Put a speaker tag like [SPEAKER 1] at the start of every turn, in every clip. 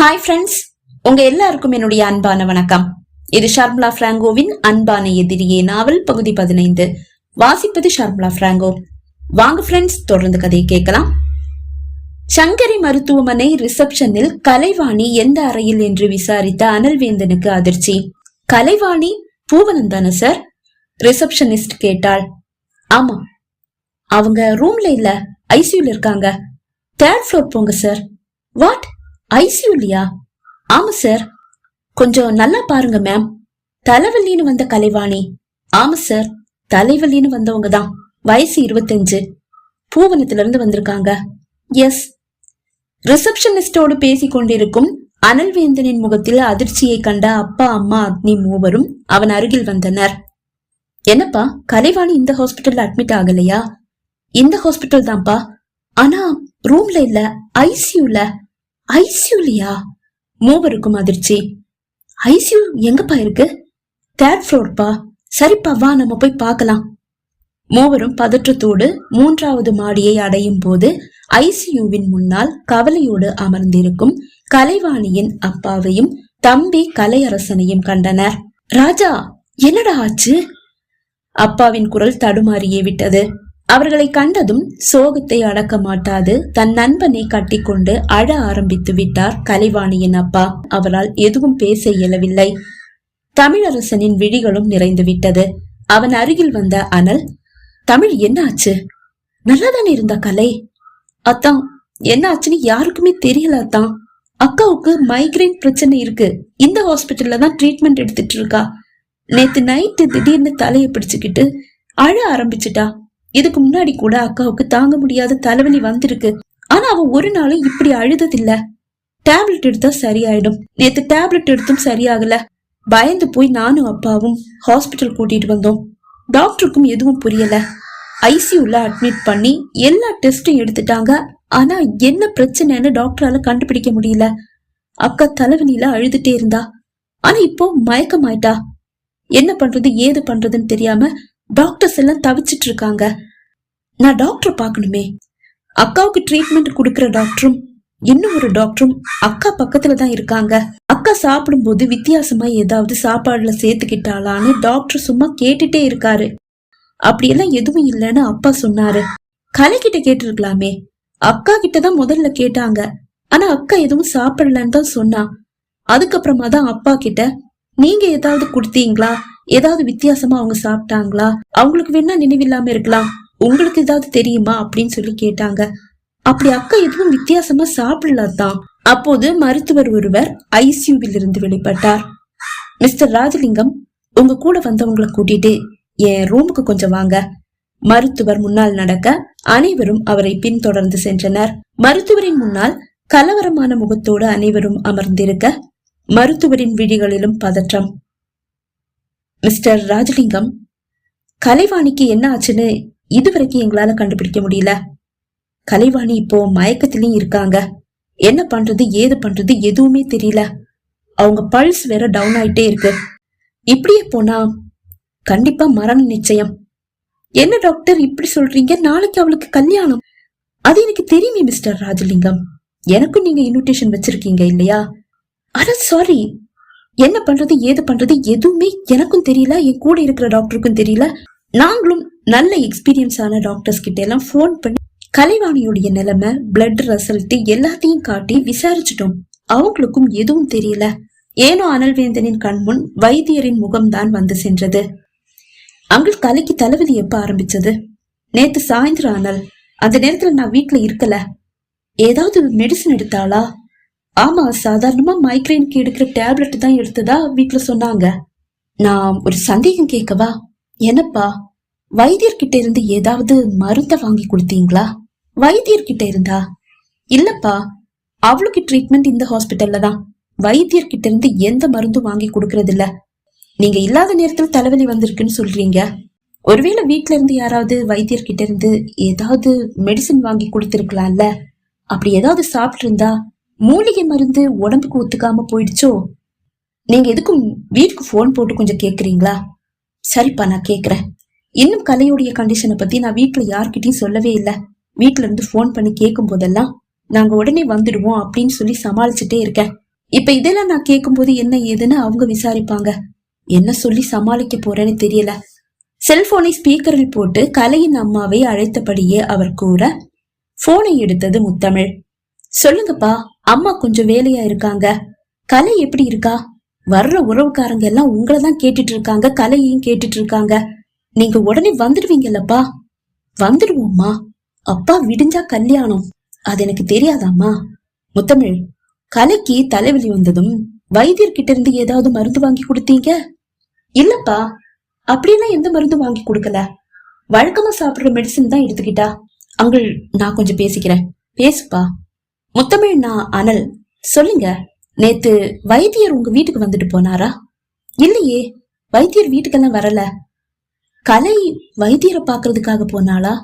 [SPEAKER 1] Hi friends உங்க எல்லாருக்கும் என்னுடைய அன்பான வணக்கம். இது ஷர்மிளா பிராங்கோவின் அன்பான எதிரியே நாவல் பகுதி பதினைந்து. வாசிப்பது ஷர்மிளா பிராங்கோ. வாங்க ஃப்ரெண்ட்ஸ் தொடர்ந்து கதையை கேட்கலாம். சங்கரி மருத்துவமனை ரிசப்ஷனில் கலைவாணி எந்த அறையில் என்று விசாரித்த அனல்வேந்தனுக்கு அதிர்ச்சி. கலைவாணி பூவனம் தானே சார் ரிசப்ஷனிஸ்ட் கேட்டாள். ஆமா. அவங்க ரூம்ல இல்ல ஐசியூல இருக்காங்க. தேர்ட் ஃப்ளோர் போங்க சார் வாட் ஐசியூலியா ஆமா சார். கொஞ்சம் நல்லா பாருங்க மேம் தலைவலின்னு வந்த கலைவாணி. ஆமா சார். தலைவலின்னு வந்தவங்க தான். வயசு இருபத்தஞ்சு. பூவனத்துல இருந்து வந்திருக்காங்க. எஸ் ரிசப்ஷனிஸ்டோடு பேசி கொண்டிருக்கும் அனல்வேந்தனின் முகத்தில் அதிர்ச்சியை கண்ட அப்பா அம்மா அக்னி மூவரும் அவன் அருகில் வந்தனர். என்னப்பா கலைவாணி இந்த ஹாஸ்பிட்டல்ல அட்மிட் ஆகலையா? இந்த ஹாஸ்பிட்டல் தான்ப்பா. ஆனா ரூம்ல இல்ல ஐசியூல ஐசியூலியா? மூவருக்கும் அதிர்ச்சி. ஐசியூ எங்கப்பா இருக்கு? தேர்ட் ஃப்ளோர்ப்பா சரிப்பா வா நம்ம போய் பார்க்கலாம். மூவரும் பதற்றத்தோடு மூன்றாவது மாடியை அடையும் போது ஐசியூவின் முன்னால் கவலையோடு அமர்ந்திருக்கும் கலைவாணியின் அப்பாவையும் தம்பி கலையரசனையும் கண்டனர். ராஜா என்னடா ஆச்சு? அப்பாவின் குரல் தடுமாறியே விட்டது. அவர்களை கண்டதும் சோகத்தை அடக்க மாட்டாது. தன் நண்பனை கட்டிக்கொண்டு அழ ஆரம்பித்து விட்டார் கலைவாணியின் அப்பா. அவரால் எதுவும் பேச இயலவில்லை. தமிழரசனின் விழிகளும் நிறைந்து விட்டது. அவன் அருகில் வந்த அனல் தமிழ் என்ன ஆச்சு நல்லாதானே இருந்தா கலை? அத்தான் என்ன ஆச்சுன்னு யாருக்குமே தெரியல அத்தான் அக்காவுக்கு மைக்ரைன் பிரச்சனை இருக்கு. இந்த ஹாஸ்பிட்டல்ல தான் ட்ரீட்மெண்ட் எடுத்துட்டு இருக்கா. நேத்து நைட்டு திடீர்னு தலையை பிடிச்சுக்கிட்டு அழ ஆரம்பிச்சிட்டா. இதுக்கு முன்னாடி கூட அக்காவுக்கு தாங்க முடியாத தலைவலி வந்திருக்கு. ஆனா அவ ஒரு நாளும் இப்படி அழுததில்ல. டேப்லெட் எடுத்தா சரியாயிடும். நேத்து டேப்லெட் எடுத்தும் சரியாகல. பயந்து போய் நானும் அப்பாவும் ஹாஸ்பிட்டல் கூட்டிட்டு வந்தோம். டாக்டருக்கும் எதுவும் புரியல. ஐசியூல அட்மிட் பண்ணி எல்லா டெஸ்டும் எடுத்துட்டாங்க. ஆனா என்ன பிரச்சனைன்னு டாக்டரால கண்டுபிடிக்க முடியல. அக்கா தலைவலியில அழுதுட்டே இருந்தா. ஆனா இப்போ மயக்கமாயிட்டா. என்ன பண்றது ஏது பண்றதுன்னு தெரியாம டாக்டர்ஸ் எல்லாம் தவிச்சிட்டு இருக்காங்க நான் டாக்டர் பார்க்கணுமே. அக்காவுக்கு ட்ரீட்மெண்ட் கொடுக்குற டாக்டரும் இன்னும் ஒரு டாக்டரும் அக்கா பக்கத்துல தான் இருக்காங்க. அக்கா சாப்பிடும்போது வித்தியாசமா ஏதாவது சாப்பாடுல சேர்த்துக்கிட்டாளான்னு டாக்டர் சும்மா கேட்டுட்டே இருக்காரு. அப்படியெல்லாம் எதுவும் இல்லைன்னு அப்பா சொன்னாரு. கலை கேட்டிருக்கலாமே. அக்கா கிட்ட தான் முதல்ல கேட்டாங்க. ஆனா அக்கா எதுவும் சாப்பிடலன்னு தான் சொன்னா. அதுக்கப்புறமா தான் அப்பா கிட்ட நீங்க ஏதாவது கொடுத்தீங்களா? ஏதாவது வித்தியாசமா அவங்க சாப்பிட்டாங்களா? அவங்களுக்கு வேணா நினைவில்லாம இருக்கலாம். உங்களுக்கு ஏதாவது தெரியுமா? அப்படின்னு சொல்லி கேட்டாங்க. அப்படி அக்கா எதுவும் வித்தியாசமா சாப்பிடலாம் அப்போது மருத்துவர் ஒருவர் ஐசியூவில் இருந்து வெளிப்பட்டார். மிஸ்டர் ராஜலிங்கம் உங்க கூட வந்தவங்களை கூட்டிட்டு என் ரூமுக்கு கொஞ்சம் வாங்க. மருத்துவர் முன்னால் நடக்க அனைவரும் அவரை பின்தொடர்ந்து சென்றனர். மருத்துவரின் முன்னால் கலவரமான முகத்தோடு அனைவரும் அமர்ந்திருக்க மருத்துவரின் விழிகளிலும் பதற்றம். மிஸ்டர் ராஜலிங்கம் கலைவாணிக்கு என்ன ஆச்சுன்னு இதுவரைக்கும் எங்களால கண்டுபிடிக்க முடியல. கலைவாணி இப்போ மயக்கத்திலயும் இருக்காங்க. என்ன பண்றது ஏது பண்றது எதுவுமே தெரியல. அவங்க பல்ஸ் வேற டவுன் ஆயிட்டே இருக்கு. இப்படியே போனா கண்டிப்பா மரணம் நிச்சயம். என்ன டாக்டர் இப்படி சொல்றீங்க? நாளைக்கு அவளுக்கு கல்யாணம். அது எனக்கு தெரியுமே மிஸ்டர் ராஜலிங்கம். எனக்கும் நீங்க இன்விடேஷன் வச்சிருக்கீங்க இல்லையா? அட சாரி என்ன பண்றது ஏது பண்றது எதுவுமே எனக்கும் தெரியல என் கூட இருக்கிற டாக்டருக்கும் தெரியல. நாங்களும் நல்ல எக்ஸ்பீரியன்ஸ் ஆன டாக்டர்ஸ் கிட்ட எல்லாம் ஃபோன் பண்ணி கலைவாணியுடைய நிலைமை பிளட் ரிசல்ட் எல்லாத்தையும் காட்டி விசாரிச்சிட்டோம். அவங்களுக்கும் எதுவும் தெரியல. ஏனோ அனல்வேந்தனின் கண்முன் வைத்தியரின் முகம்தான் வந்து சென்றது. அங்கிள் கலைக்கு தலைவலி எப்ப ஆரம்பிச்சது? நேத்து சாயந்தரம் அனல். அந்த நேரத்துல நான் வீட்டுல இருக்கல. ஏதாவது மெடிசன் எடுத்தாளா? ஆமா சாதாரணமா மைக்ரைனுக்கு எடுக்கிற டேப்லெட் தான் எடுத்ததா வீட்டுல சொன்னாங்க. நான் ஒரு சந்தேகம் கேட்கவா? என்னப்பா வைத்தியர்கிட்ட இருந்து ஏதாவது மருந்த வாங்கி கொடுத்தீங்களா? வைத்தியர்கிட்ட இருந்தா? இல்லப்பா அவளுக்கு ட்ரீட்மெண்ட் இந்த ஹாஸ்பிட்டல்ல தான். வைத்தியர்கிட்ட இருந்து எந்த மருந்தும் வாங்கி கொடுக்கறது இல்ல. நீங்க இல்லாத நேரத்துல தலைவலி வந்திருக்குன்னு சொல்றீங்க. ஒருவேளை வீட்ல இருந்து யாராவது வைத்தியர்கிட்ட இருந்து ஏதாவது மெடிசின் வாங்கி கொடுத்திருக்கலாம்ல. அப்படி ஏதாவது சாப்பிட்டு இருந்தா மூலிகை மருந்து உடம்புக்கு ஒத்துக்காம போயிடுச்சோ? நீங்க எதுக்கும் வீட்டுக்கு ஃபோன் போட்டு கொஞ்சம் கேக்குறீங்களா? சரிப்பா நான் கேக்குறேன். இன்னும் கலையுடைய கண்டிஷனை பத்தி நான் வீட்ல யார்கிட்டயும் சொல்லவே இல்ல. வீட்டுல இருந்து ஃபோன் பண்ணி கேட்கும் போதெல்லாம் நாங்க உடனே வந்துடுவோம் அப்படின்னு சொல்லி சமாளிச்சுட்டே இருக்கேன். இப்ப இதெல்லாம் நான் கேட்கும்போது என்ன ஏதுன்னு அவங்க விசாரிப்பாங்க. என்ன சொல்லி சமாளிக்க போறேன்னு தெரியல. செல்போனை ஸ்பீக்கரில் போட்டு கலையின் அம்மாவை அழைத்தபடியே அவர் கூற போனை எடுத்தது முத்தமிழ். சொல்லுங்கப்பா அம்மா கொஞ்சம் வேலையா இருக்காங்க. கலை எப்படி இருக்கா? வர்ற உறவுக்காரங்க எல்லாம் உங்களை தான் கேட்டுட்டு இருக்காங்க கலையையும் கேட்டுட்டு இருக்காங்க. நீங்க உடனே வந்துடுவீங்கல்லப்பா. வந்துடுவோம்மா. அப்பா விடிஞ்சா கல்யாணம். அது எனக்கு தெரியாதாம்மா. முத்தமிழ் கலைக்கு தலைவலி வந்ததும் வைத்தியர்கிட்ட இருந்து ஏதாவது மருந்து வாங்கி கொடுத்தீங்க? இல்லப்பா. அப்படியெல்லாம் எந்த மருந்து வாங்கி கொடுக்கல? வழக்கமா சாப்பிடுற மெடிசன் தான் எடுத்துக்கிட்டா. அங்கிள் நான் கொஞ்சம் பேசிக்கிறேன். பேசுப்பா. முத்தமிழ்னா அனல் சொல்லுங்க நேத்து வைத்தியர் உங்க வீட்டுக்கு வந்துட்டு போனாரா? இல்லையே வைத்தியர் வீட்டுக்கெல்லாம் வரல. கலை வைத்தியரை பாக்குறதுக்காக போனாளா?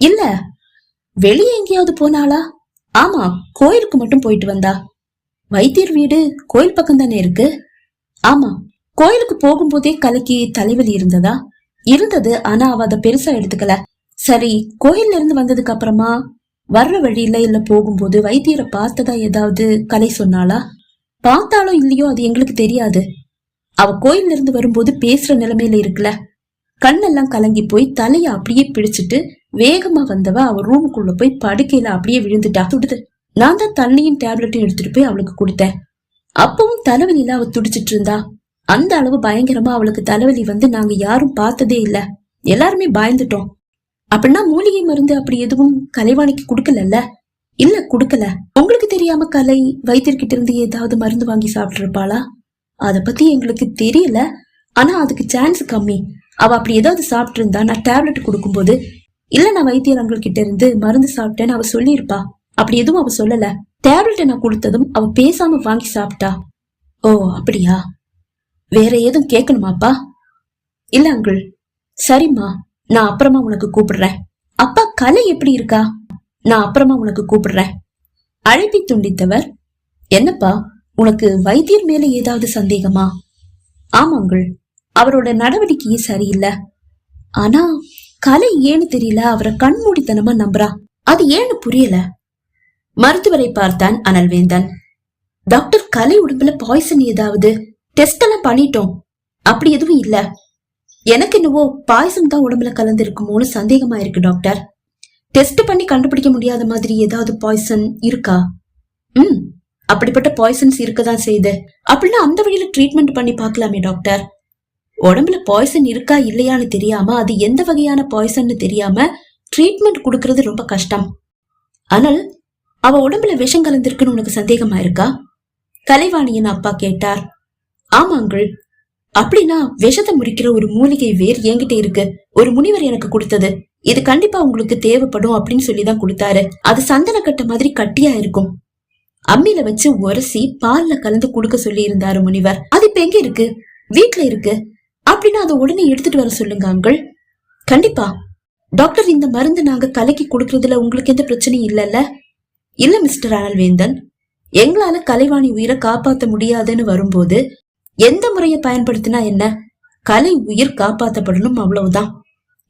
[SPEAKER 1] இல்ல வெளியே எங்கேயாவது போனாளா? ஆமா கோயிலுக்கு மட்டும் போயிட்டு வந்தா. வைத்தியர் வீடு கோயில் பக்கம் தானே இருக்கு? ஆமா கோயிலுக்கு போகும்போதே கலைக்கு தலைவலி இருந்ததா? இருந்தது ஆனா அவ அதை பெருசா எடுத்துக்கல. சரி கோயில்ல இருந்து வந்ததுக்கு அப்புறமா வர்ற வழியில இல்ல போகும்போது வைத்தியரை பார்த்ததா ஏதாவது கலை சொன்னாளா? பார்த்தாலோ இல்லையோ அது எங்களுக்கு தெரியாது. அவ கோயில்ல இருந்து வரும்போது பேசுற நிலைமையில இருக்குல்ல கண்ணெல்லாம் கலங்கி போய் தலைய அப்படியே பிடிச்சிட்டு வேகமா வந்தவ அவ ரூமுக்குள்ள போய் படுக்கையில அப்படியே விழுந்துட்டா. துடுது. நான் தான் தண்ணியும் டேப்லெட்டும் எடுத்துட்டு போய் அவளுக்கு கொடுத்தேன். அப்பவும் தலைவலியில அவ துடிச்சிட்டு இருந்தா. அந்த அளவு பயங்கரமா அவளுக்கு தலைவலி வந்து நாங்க யாரும் பார்த்ததே இல்ல. எல்லாருமே பயந்துட்டோம். அப்படின்னா மூலிகை மருந்து அப்படி எதுவும் கலைவாணிக்கு கொடுக்கலல்ல? இல்ல கொடுக்கல. உங்களுக்கு தெரியாம கலை வைத்தியர்கிட்ட இருந்து ஏதாவது மருந்து வாங்கி சாப்பிட்டுருப்பாளா? அத பத்தி எங்களுக்கு தெரியல. ஆனா அதுக்கு சான்ஸ் கம்மி. அவ அப்படி ஏதாவது சாப்பிட்டு இருந்தா நான் டேப்லெட் கொடுக்கும்போது இல்ல நான் வைத்தியர் அங்கள்கிட்ட இருந்து மருந்து சாப்பிட்டேன்னு அவ சொல்லியிருப்பா. அப்படி எதுவும் அவ சொல்லல. டேப்லெட்டை நான் கொடுத்ததும் அவ பேசாம வாங்கி சாப்பிட்டா. ஓ அப்படியா? வேற ஏதும் கேட்கணுமாப்பா? இல்ல அங்கிள் சரிம்மா. நான் அப்புறமா உனக்கு கூப்பிடுறேன். அப்பா கலை எப்படி இருக்கா? நான் அப்புறமா உனக்கு கூப்பிடுறேன். அழைப்பை துண்டித்தவர் என்னப்பா உனக்கு வைத்தியர் மேல ஏதாவது சந்தேகமா? ஆமாங்கள் அவரோட நடவடிக்கையே சரியில்லை. ஆனா கலை ஏன்னு தெரியல அவரை கண்மூடித்தனமா நம்புறா. அது ஏன்னு புரியல. மருத்துவரை பார்த்தான் அனல்வேந்தன். டாக்டர் கலை உடம்புல பாய்சன் ஏதாவது? டெஸ்ட் எல்லாம் பண்ணிட்டோம். அப்படி எதுவும் இல்ல. எனக்கு என்னவோ பாயசம் தான் உடம்புல கலந்து இருக்குமோன்னு சந்தேகமா இருக்கு டாக்டர். டெஸ்ட் பண்ணி கண்டுபிடிக்க முடியாத மாதிரி ஏதாவது பாய்சன் இருக்கா? ம் அப்படிப்பட்ட பாய்சன்ஸ் இருக்கதான் செய்யுது அப்படின்னா அந்த வழியில ட்ரீட்மெண்ட் பண்ணி பார்க்கலாமே டாக்டர். உடம்புல பாய்சன் இருக்கா இல்லையான்னு தெரியாம அது எந்த வகையான பாய்சன்னு தெரியாம ட்ரீட்மெண்ட் கொடுக்கறது ரொம்ப கஷ்டம். ஆனால் அவ உடம்புல விஷம் கலந்திருக்குன்னு உனக்கு சந்தேகமா இருக்கா? கலைவாணியின் அப்பா கேட்டார். ஆமாங்கள் அப்படின்னா விஷத்தை முறிக்கிற ஒரு மூலிகை வேர் என்கிட்ட இருக்கு. ஒரு முனிவர் எனக்கு கொடுத்தது. இது கண்டிப்பா உங்களுக்கு தேவைப்படும் அப்படின்னு சொல்லிதான் கொடுத்தாரு. அது சந்தன கட்ட மாதிரி கட்டியா இருக்கும். அம்மியில வச்சு உரசி பால்ல கலந்து கொடுக்க சொல்லி இருந்தாரு முனிவர். அது இப்ப எங்க இருக்கு? வீட்டுல இருக்கு. அப்படின்னா அதை உடனே எடுத்துட்டு வர சொல்லுங்க அங்கிள். கண்டிப்பா. டாக்டர் இந்த மருந்து நாங்க கலக்கி கொடுக்கறதுல உங்களுக்கு எந்த பிரச்சனையும் இல்லல்ல? இல்ல மிஸ்டர் அனல்வேந்தன். எங்களால கலைவாணி உயிரை காப்பாத்த முடியாதுன்னு வரும்போது எந்த முறையை பயன்படுத்தினா என்ன? கலை உயிர் காப்பாற்றப்படணும் அவ்வளவுதான்.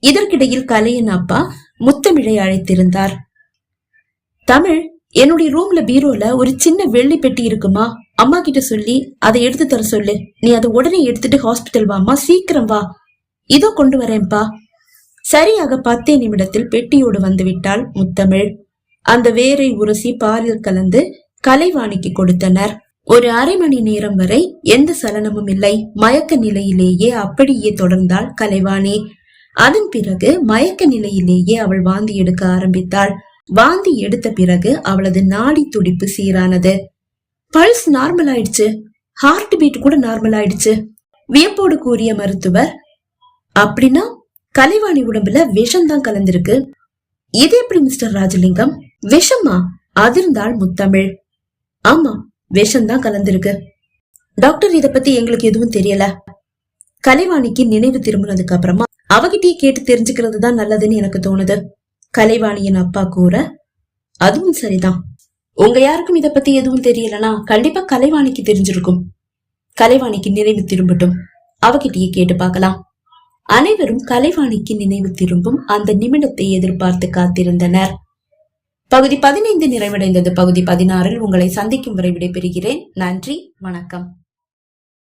[SPEAKER 1] இதற்கிடையில் கலையின் அப்பா முத்தமிழை அழைத்திருந்தார். தமிழ் என்னுடைய ரூம்ல பீரோல ஒரு சின்ன வெள்ளி பெட்டி இருக்குமா? அம்மா கிட்ட சொல்லி அதை எடுத்து தர சொல்லு. நீ அதை உடனே எடுத்துட்டு ஹாஸ்பிட்டல் வாமா சீக்கிரம் வா. இதோ கொண்டு வரேன்பா சரியாக பத்தே நிமிடத்தில் பெட்டியோடு வந்துவிட்டாள் முத்தமிழ். அந்த வேரை உரசி பாலில் கலந்து கலைவாணிக்கு கொடுத்தனர். ஒரு அரை மணி நேரம் வரை எந்த சலனமும் இல்லை. மயக்க நிலையிலேயே அப்படியே தொடர்ந்தாள் கலைவாணி. அதன் பிறகு மயக்க நிலையிலேயே அவள் வாந்தி எடுக்க ஆரம்பித்தாள். வாந்தி எடுத்த பிறகு அவளது நாடி துடிப்பு சீரானது. பல்ஸ் நார்மல் ஆயிடுச்சு. ஹார்ட் பீட் கூட நார்மல் ஆயிடுச்சு. வியப்போடு கூறிய மருத்துவர் அப்படின்னா கலைவாணி உடம்புல விஷம் தான் கலந்திருக்கு. இது எப்படி மிஸ்டர் ராஜலிங்கம்? விஷமா? அதிர்ந்தாள் முத்தமிழ். ஆமா விஷம்தான் கலந்திருக்கு. டாக்டர் இத பத்தி எங்களுக்கு எதுவும் தெரியல. கலைவாணிக்கு நினைவு திரும்பினதுக்கு அப்புறமா அவகிட்டயே கேட்டு தெரிஞ்சுக்கிறது தான் நல்லதுன்னு எனக்கு தோணுது. கலைவாணியின் அப்பா கூற அதுவும் சரிதான். உங்க யாருக்கும் இத பத்தி எதுவும் தெரியலனா கண்டிப்பா கலைவாணிக்கு தெரிஞ்சிருக்கும். கலைவாணிக்கு நினைவு திரும்பட்டும். அவகிட்டயே கேட்டு பார்க்கலாம். அனைவரும் கலைவாணிக்கு நினைவு திரும்பும் அந்த நிமிடத்தை எதிர்பார்த்து காத்திருந்தனர். பகுதி பதினைந்து நிறைவடைந்தது. பகுதி பதினாறில் உங்களை சந்திக்கும் வரை விடைபெறுகிறேன். நன்றி வணக்கம்.